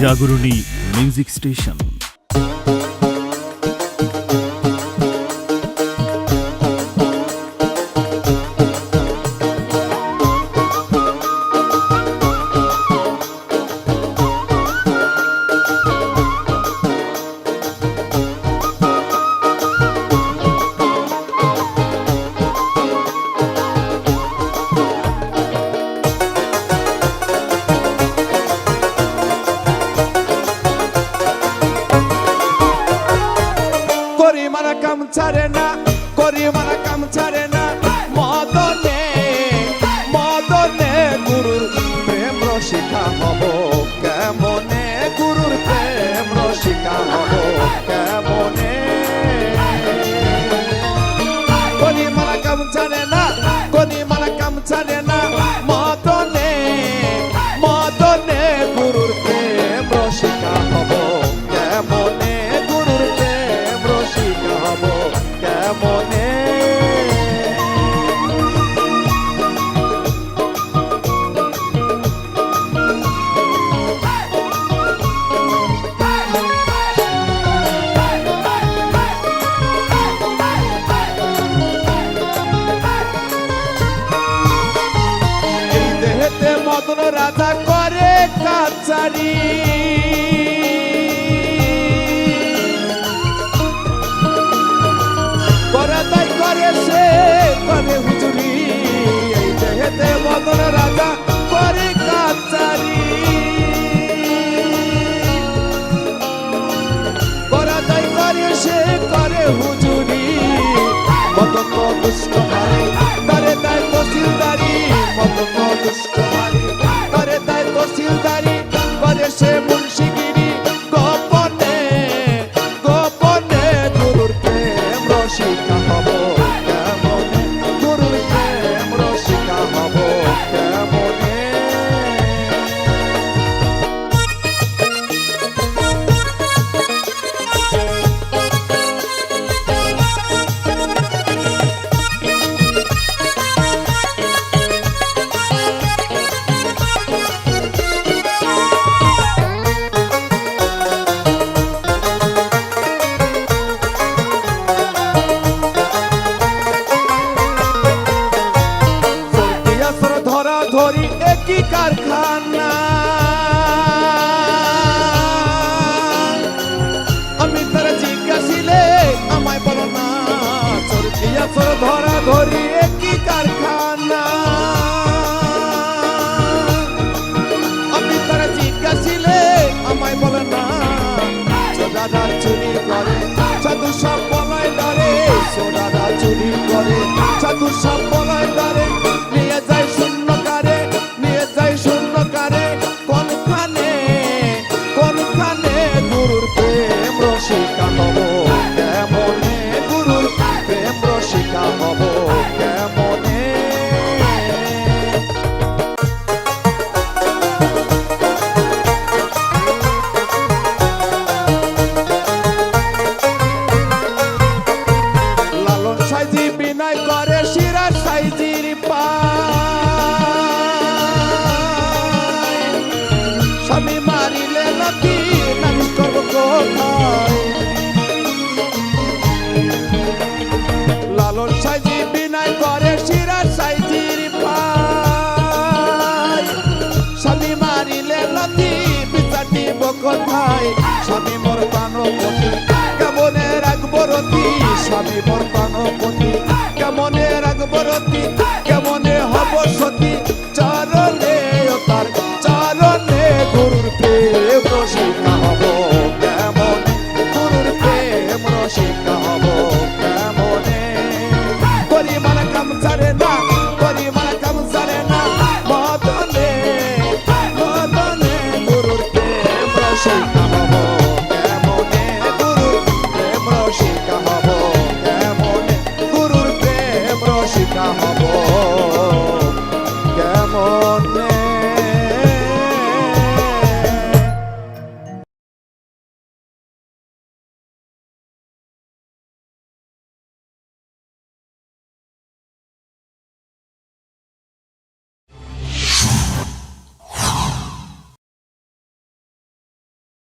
జాగరుని music station. কাম ছাড়ে না করি মারা কাম ছাড়ে না। পারি করে তাই করে সে করে ধরি একই কারখানা। আমি তারা জিজ্ঞাসিলে, আমায় বলো না চলতি আছো ধরা ধরি একই কারখানা? আমি তারা জিজ্ঞাসিলে, আমায় বলো না চোদারা চুরি করে, সাধু সব বলায় ডরে চোদারা চুরি করে, সাধু সব কথায় স্বামী মোর প্রাণ কেমনে রাখব কি স্বামী মোর